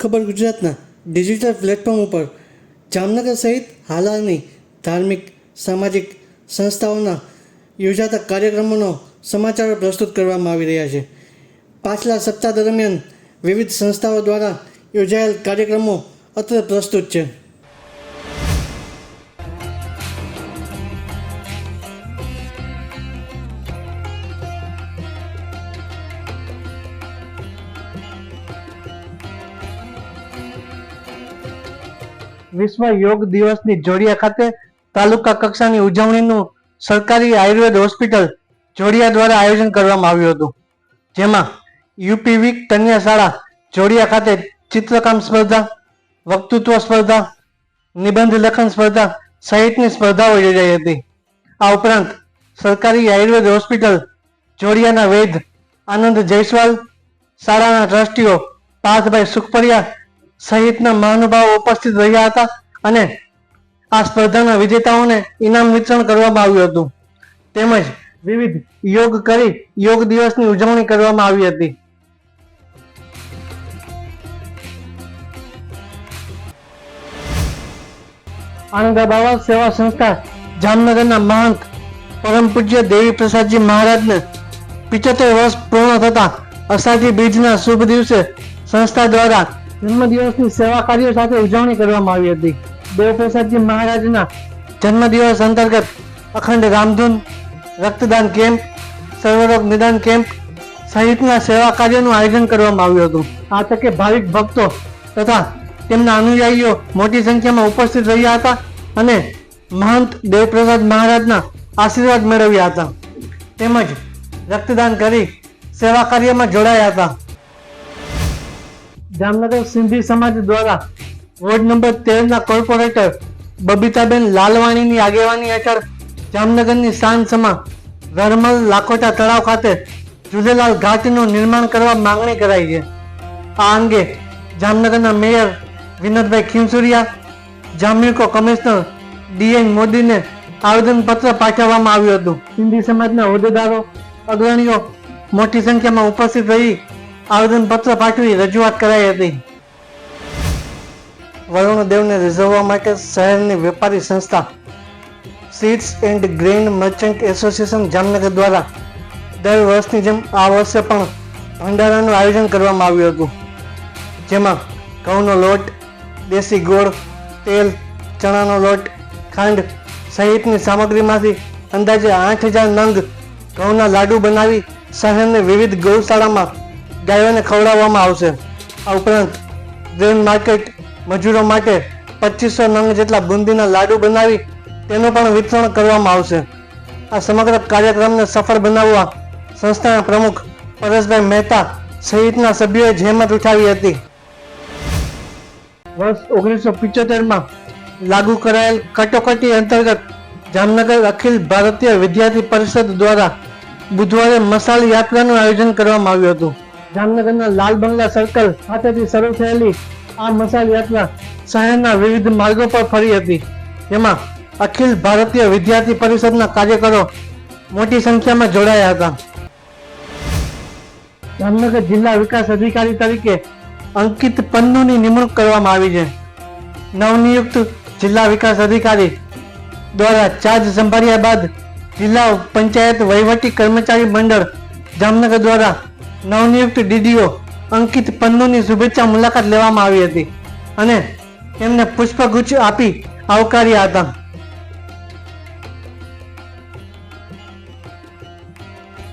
ખબર ગુજરાતના digital platform ઉપર જામનગર સહિત હાલની ધાર્મિક, સામાજિક સંસ્થાઓના યોજાતા કાર્યક્રમોનો સમાચારો પ્રસ્તુત કરવામાં આવી રહ્યા છે. પાછલા સપ્તાહ દરમિયાન વિવિધ સંસ્થાઓ દ્વારા યોજાયેલ કાર્યક્રમો અત્રે પ્રસ્તુત છે. વિશ્વ યોગ દિવસની જોડિયા ખાતે તાલુકા કક્ષાની ઉજવણીનું સરકારી આયુર્વેદ હોસ્પિટલ જોડિયા દ્વારા આયોજન કરવામાં આવ્યું હતું. જેમાં યુપી વીક કન્યા શાળા જોડિયા ખાતે ચિત્રકામ સ્પર્ધા, વક્તૃત્વ સ્પર્ધા, નિબંધ લેખન સ્પર્ધા સહિતની સ્પર્ધાઓ યોજાઈ હતી. આ ઉપરાંત સરકારી આયુર્વેદ હોસ્પિટલ જોડિયાના વૈદ આનંદ જયસ્વાલ, શાળાના ટ્રસ્ટીઓ પાર્થભાઈ સુખપરિયા સહિતના મહાનુભાવો ઉપસ્થિત રહ્યા હતા અને આ સ્પર્ધાના વિજેતાઓને ઇનામ વિતરણ કરવામાં આવ્યું હતું. તેમજ વિવિધ યોગ કરી યોગ દિવસની ઉજવણી કરવામાં આવી હતી. આનંદ બાબા સેવા સંસ્થા જામનગરના મહંત પરમ પૂજ્ય દેવી પ્રસાદજી મહારાજને પિચોતેર વર્ષ પૂર્ણ થતા અષાઢી બીજના શુભ દિવસે સંસ્થા દ્વારા જન્મદિવસની સેવા કાર્યો સાથે ઉજવણી કરવામાં આવી હતી. દેવપ્રસાદજી મહારાજના જન્મદિવસ અંતર્ગત અખંડ રામધૂન, રક્તદાન કેમ્પ, સર્વરોગ નિદાન કેમ્પ સહિતના સેવા કાર્યનું આયોજન કરવામાં આવ્યું હતું. આ તકે ભાવિક ભક્તો તથા તેમના અનુયાયીઓ મોટી સંખ્યામાં ઉપસ્થિત રહ્યા હતા અને મહંત દેવપ્રસાદ મહારાજના આશીર્વાદ મેળવ્યા હતા. તેમજ રક્તદાન કરી સેવા કાર્યમાં જોડાયા હતા. જામનગર સિંધી સમાજ દ્વારા વોર્ડ નંબર તેર ના કોર્પોરેટર બબીતાબેન લાલવાણીની આગેવાની હેઠળ જામનગરની શાંતસમા ધર્મલ લાખોટા તળાવ ખાતે જુદેલાલ ઘાટનું નિર્માણ કરવા માંગણી કરાઈ છે. આ અંગે જામનગરના mayor Vinodbhai Khimsuriya Jamnagar commissioner DN મોદીને આવેદનપત્ર પાઠવવામાં આવ્યું હતું. સિંધી સમાજના હોદ્દેદારો, અગ્રણીઓ મોટી સંખ્યામાં ઉપસ્થિત રહી આવેદનપત્ર પાઠવી રજૂઆત કરાઈ હતી. વરુણ દેવને રીઝવવા માટે શહેરની વેપારી સંસ્થા seeds and grain merchant association Jamnagar દ્વારા દર વર્ષની જેમ આ વર્ષે પણ ભંડારાનું આયોજન કરવામાં આવ્યું હતું. જેમાં ઘઉંનો લોટ, દેશી ગોળ, તેલ, ચણાનો લોટ, ખાંડ સહિતની સામગ્રીમાંથી અંદાજે આઠ હજાર નંગ ઘઉંના લાડુ બનાવી શહેરને વિવિધ ગૌશાળામાં ગાયોને ખવડાવવામાં આવશે. આ ઉપરાંત ગ્રેન માર્કેટ મજૂરો માટે પચીસો નંગ જેટલા બુંદીના લાડુ બનાવી તેનું પણ વિતરણ કરવામાં આવશે. આ સમગ્ર કાર્યક્રમને સફળ બનાવવા સંસ્થાના પ્રમુખ પરેશભાઈ મહેતા સહિતના સભ્યોએ જહેમત ઉઠાવી હતી. વર્ષ ઓગણીસો પિચોતેરમાં લાગુ કરાયેલ કટોકટી અંતર્ગત જામનગર અખિલ ભારતીય વિદ્યાર્થી પરિષદ દ્વારા બુધવારે મસાલ યાત્રાનું આયોજન કરવામાં આવ્યું હતું. જામનગરના લાલ બંગલા સર્કલ ખાતેથી શરૂ થયેલી આ મસાલ યાત્રા શહેરના વિવિધ માર્ગો પર ફરી હતી. જેમાં અખિલ ભારતીય વિદ્યાર્થી પરિષદના કાર્યકરો મોટી સંખ્યામાં જોડાયા હતા. જામનગર જિલ્લા વિકાસ અધિકારી તરીકે અંકિત પન્નુની નિમણૂક કરવામાં આવી છે. નવનિયુક્ત જિલ્લા વિકાસ અધિકારી દ્વારા ચાર્જ સંભાળ્યા બાદ જિલ્લા પંચાયત વહીવટી કર્મચારી મંડળ જામનગર દ્વારા નવનિયુક્ત ડીડીઓ અંકિત પન્નુની શુભેચ્છા મુલાકાત લેવામાં આવી હતી અને તેમને પુષ્પગુચ્છ આપી આવકાર્યા હતા.